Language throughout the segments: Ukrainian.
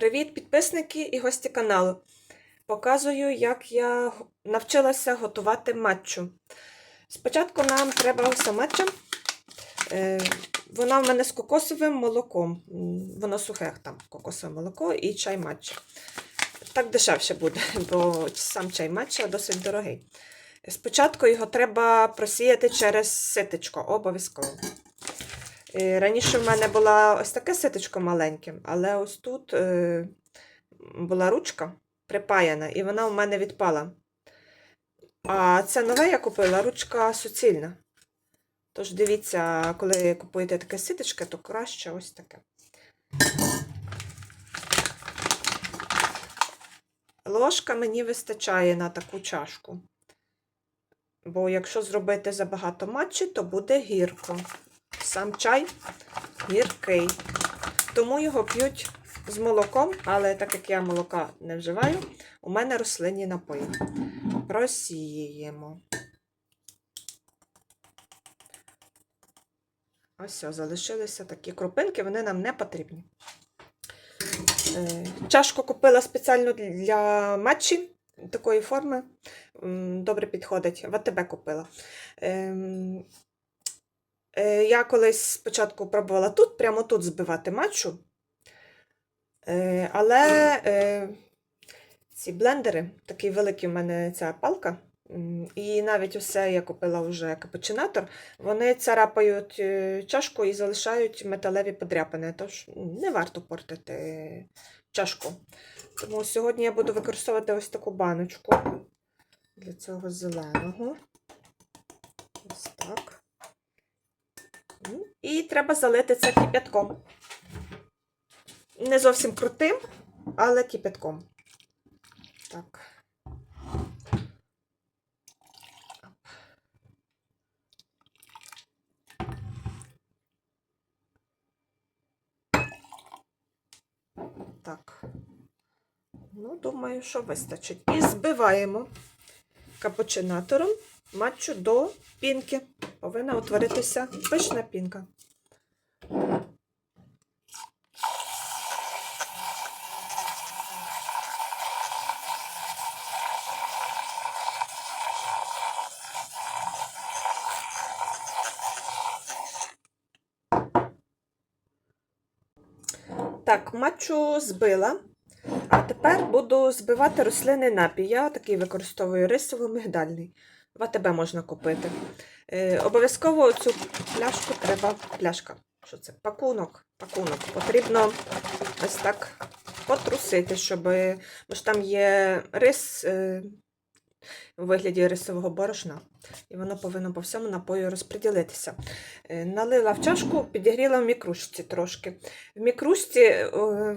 Привіт, підписники і гості каналу. Показую, як я навчилася готувати матчу. Спочатку нам треба ось матча. Е, Вона в мене з кокосовим молоком. Воно сухе там кокосове молоко і чай матча. Так дешевше буде, бо сам чай матча досить дорогий. Спочатку його треба просіяти через ситечко, обов'язково. Е, Раніше в мене була ось таке ситочко маленьке, але ось тут е, була ручка припаяна, і вона у мене відпала. А це нове я купила ручка суцільна. Тож дивіться, коли купуєте таке ситочке, то краще ось таке. Ложка мені вистачає на таку чашку. Бо якщо зробити забагато матчі, то буде гірко. Сам чай гіркий. Тому його п'ють з молоком, але так як я молока не вживаю, у мене рослинні напої. Просіємо. Ось, все, залишилися такі крупинки, вони нам не потрібні. Е, Чашку купила спеціально для матчі такої форми. Добре підходить. В АТБ купила. Е, Я колись спочатку пробувала тут, прямо тут збивати матчу. Е, Але е, ці блендери, такий великий у мене ця палка, і навіть усе я купила вже капучинатор, вони царапають чашку і залишають металеві подряпини. Тож не варто портити чашку. Тому сьогодні я буду використовувати ось таку баночку для цього зеленого. Ось так. І треба залити це кип'ятком. Не зовсім крутим, але кип'ятком. Так. Так. Ну, думаю, що вистачить. І збиваємо капучинатором матчу до пінки. Повинна утворитися пишна пінка. Так, матчу збила. А тепер буду збивати рослинний напій. Я такий використовую рисово-мигдальний. В АТБ можна купити. Е, обов'язково цю пляшку треба. Пляшка. Що це? Пакунок. Пакунок. Потрібно ось так потрусити, щоб. Бо ж там є рис е, у вигляді рисового борошна. І воно повинно по всьому напою розподілитися. Е, налила в чашку, підігріла в мікрушці трошки. В мікрушці е,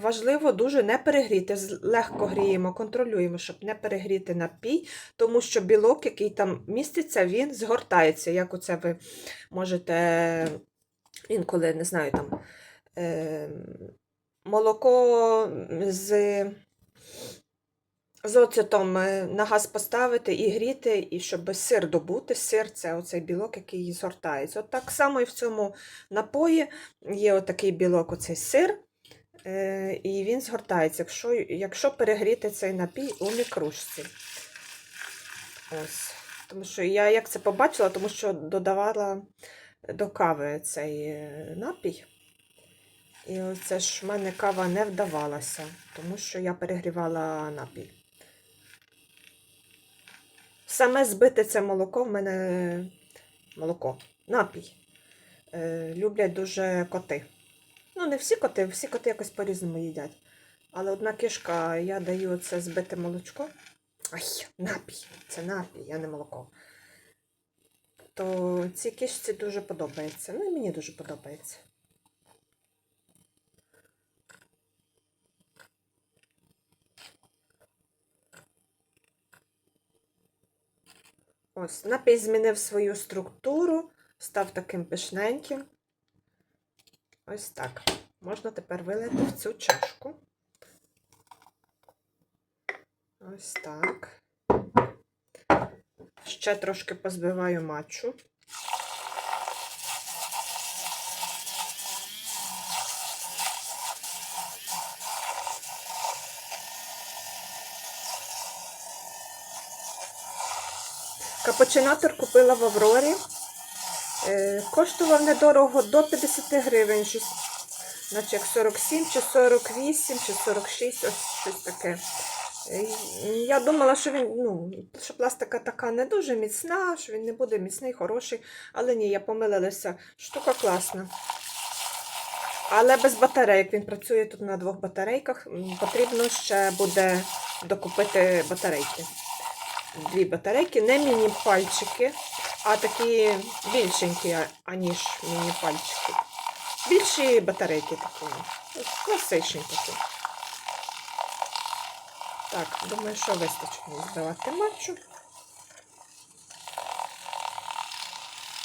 важливо дуже не перегріти. Легко гріємо, контролюємо, щоб не перегріти напій, тому що білок, який там міститься, він згортається. Як оце ви можете інколи, не знаю, там е, молоко з, з оцетом е, на газ поставити і гріти, і щоб сир добути. Сир це оцей білок, який згортається. От так само і в цьому напої є отакий білок, оцей сир. Е, і він згортається, якщо, якщо перегріти цей напій у мікрушці. Ось. Тому що я як це побачила, тому що додавала до кави цей е, напій. І оце ж в мене кава не вдавалася, тому що я перегрівала напій. Саме збите це молоко в мене молоко, напій. Е, люблять дуже коти. Ну, не всі коти, всі коти якось по-різному їдять. Але одна кишка, я даю це збите молочко. Ай, напій. Це напій, а не молоко. То цій кишці дуже подобається. Ну і мені дуже подобається. Ось, напій змінив свою структуру, став таким пишненьким. Ось так. Можна тепер вилити в цю чашку. Ось так. Ще трошки позбиваю матчу. Капучинатор купила в Аврорі. Е, Коштував недорого до 50 гривень. Наче як 47, чи 48, чи 46, ось щось таке. Е, Я думала, що він, ну, що пластика така не дуже міцна, що він не буде міцний, хороший. Але ні, я помилилася. Штука класна. Але без батарейок. Він працює тут на двох батарейках. Потрібно ще буде докупити батарейки. Дві батарейки, не міні-пальчики, а такі більшенькі, аніж міні-пальчики. Більші батарейки такі. ось Класичні такі. Так, думаю, що вистачить здавати матчу.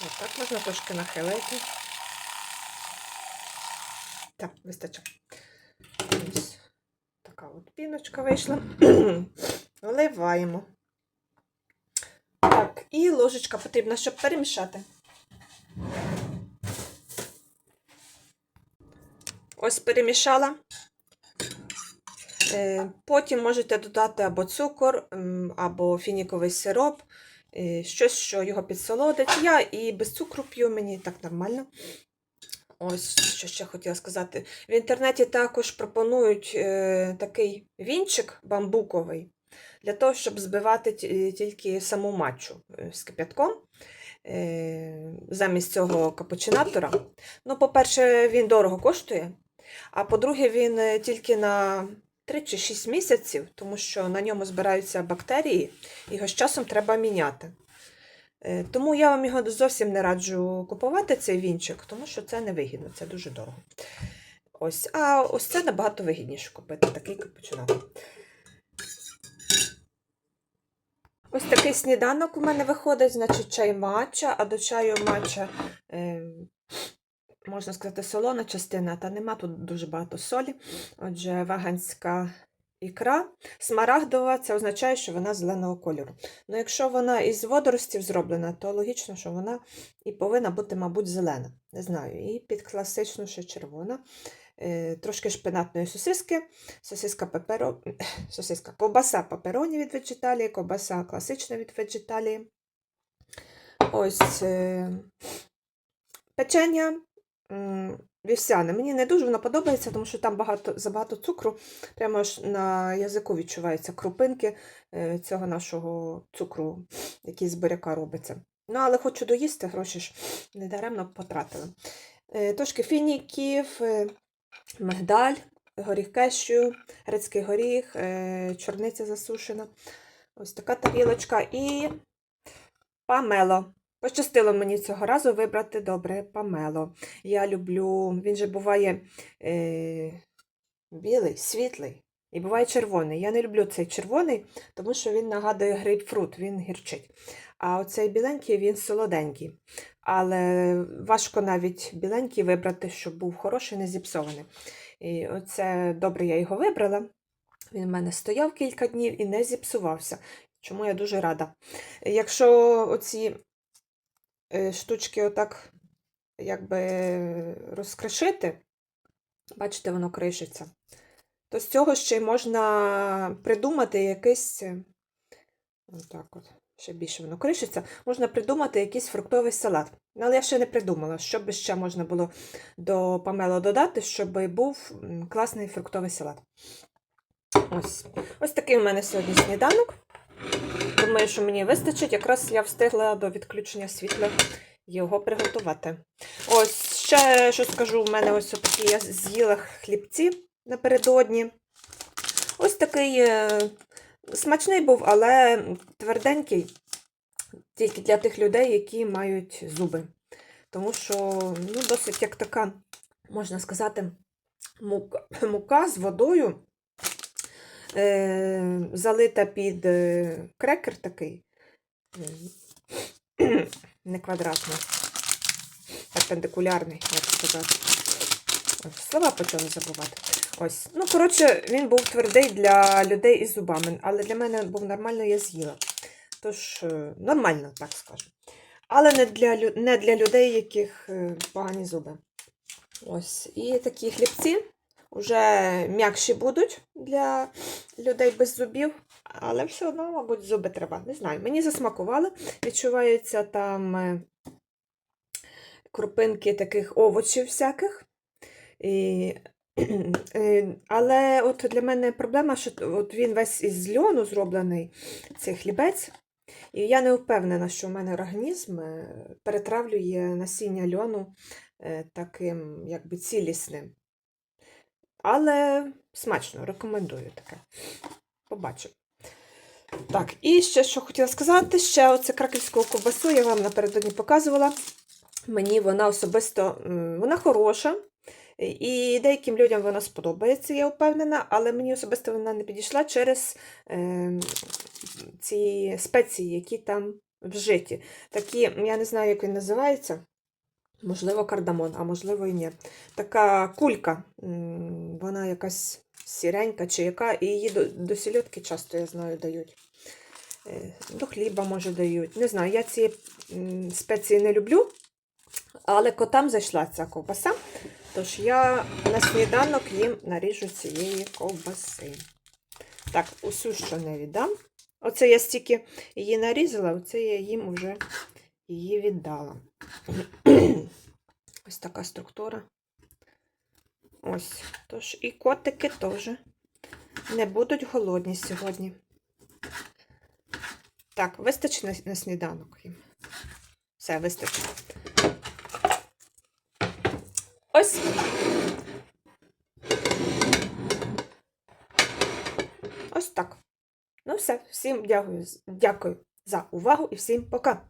Отак можна трошки нахилити. Так, вистачить. Ось така от піночка вийшла. Вливаємо. І ложечка потрібна, щоб перемішати. Ось перемішала. Е, Потім можете додати або цукор, або фініковий сироп, е, щось, що його підсолодить. Я і без цукру п'ю, мені так нормально. Ось, що ще хотіла сказати. В інтернеті також пропонують е, такий вінчик бамбуковий для того, щоб збивати тільки саму матчу е, з кип'ятком. Е, замість цього капучинатора. Ну, по-перше, він дорого коштує, а по-друге, він е, тільки на 3 чи 6 місяців, тому що на ньому збираються бактерії, його з часом треба міняти. Тому я вам його зовсім не раджу купувати, цей вінчик, тому що це невигідно, це дуже дорого. Ось, а ось це набагато вигідніше купити такий капучинатор. Ось такий сніданок у мене виходить, значить чай матча, а до чаю матча, е, можна сказати, солона частина, та нема тут дуже багато солі. Отже, ваганська ікра. Смарагдова це означає, що вона зеленого кольору. Ну, якщо вона із водоростів зроблена, то логічно, що вона і повинна бути, мабуть, зелена. Не знаю, і під класичну ще червона. Е, трошки шпинатної сосиски, сосиска пеперо... сосиска, ковбаса папероні від Vegetalії, ковбаса класична від Vegetalії. Ось е... печення вівсяне. Мені не дуже воно подобається, тому що там багато, забагато цукру. Прямо аж на язику відчуваються крупинки е, цього нашого цукру, який з буряка робиться. Ну, але хочу доїсти, гроші ж недаремно потратила. Е, Трошки фініків, мигдаль, горіх кешю, грецький горіх, е, чорниця засушена. Ось така тарілочка і памело. Пощастило мені цього разу вибрати добре памело. Я люблю, він же буває е, білий, світлий і буває червоний. Я не люблю цей червоний, тому що він нагадує грейпфрут, він гірчить. А оцей біленький він солоденький. Але важко навіть біленький вибрати, щоб був хороший, не зіпсований. І оце добре я його вибрала. Він в мене стояв кілька днів і не зіпсувався. Чому я дуже рада. Якщо оці е, штучки отак якби розкришити, бачите, воно кришиться, то з цього ще й можна придумати якийсь, е, отак от, ще більше воно кришиться, можна придумати якийсь фруктовий салат. Але я ще не придумала, що би ще можна було до помело додати, щоб був класний фруктовий салат. Ось. Ось такий у мене сьогодні сніданок. Думаю, що мені вистачить. Якраз я встигла до відключення світла його приготувати. Ось ще що скажу, у мене ось такі я з'їла хлібці напередодні. Ось такий е, смачний був, але тверденький, тільки для тих людей, які мають зуби. Тому що ну, досить як така, можна сказати, мука, мука з водою е, залита під е, крекер такий, не квадратний, перпендикулярний, як сказати. Слова почали забувати. Ось. Ну, коротше, він був твердий для людей із зубами, але для мене був нормально, я з'їла. Тож, е, нормально, так скажу. Але не для, не для людей, яких е, погані зуби. Ось. І такі хлібці. вже м'якші будуть для людей без зубів, але все одно, мабуть, зуби треба. Не знаю. Мені засмакували. Відчуваються там е, крупинки таких овочів всяких. І, е, але от для мене проблема, що от він весь із льону зроблений, цей хлібець. І я не впевнена, що в мене організм е, перетравлює насіння льону е, таким якби цілісним. Але смачно, рекомендую таке. Побачимо. Так, і ще що хотіла сказати, ще оце краківську ковбасу я вам напередодні показувала. Мені вона особисто вона хороша. І деяким людям вона сподобається, я впевнена, але мені особисто вона не підійшла через е, ці спеції, які там вжиті. Такі, я не знаю, як він називається. Можливо, кардамон, а можливо і ні. Така кулька, вона якась сіренька чи яка, і її до, до сільотки часто, я знаю, дають. Е, До хліба, може, дають. Не знаю, я ці спеції не люблю, але котам зайшла ця ковбаса. Тож я на сніданок їм наріжу цієї ковбаси. Так, усю що не віддам. Оце я стільки її нарізала, оце я їм вже її віддала. Ось така структура. Ось. Тож і котики теж не будуть голодні сьогодні. Так, вистачить на, сніданок їм. Все, вистачить. Ось. Ось так. Ну все, всім дякую, дякую за увагу і всім пока.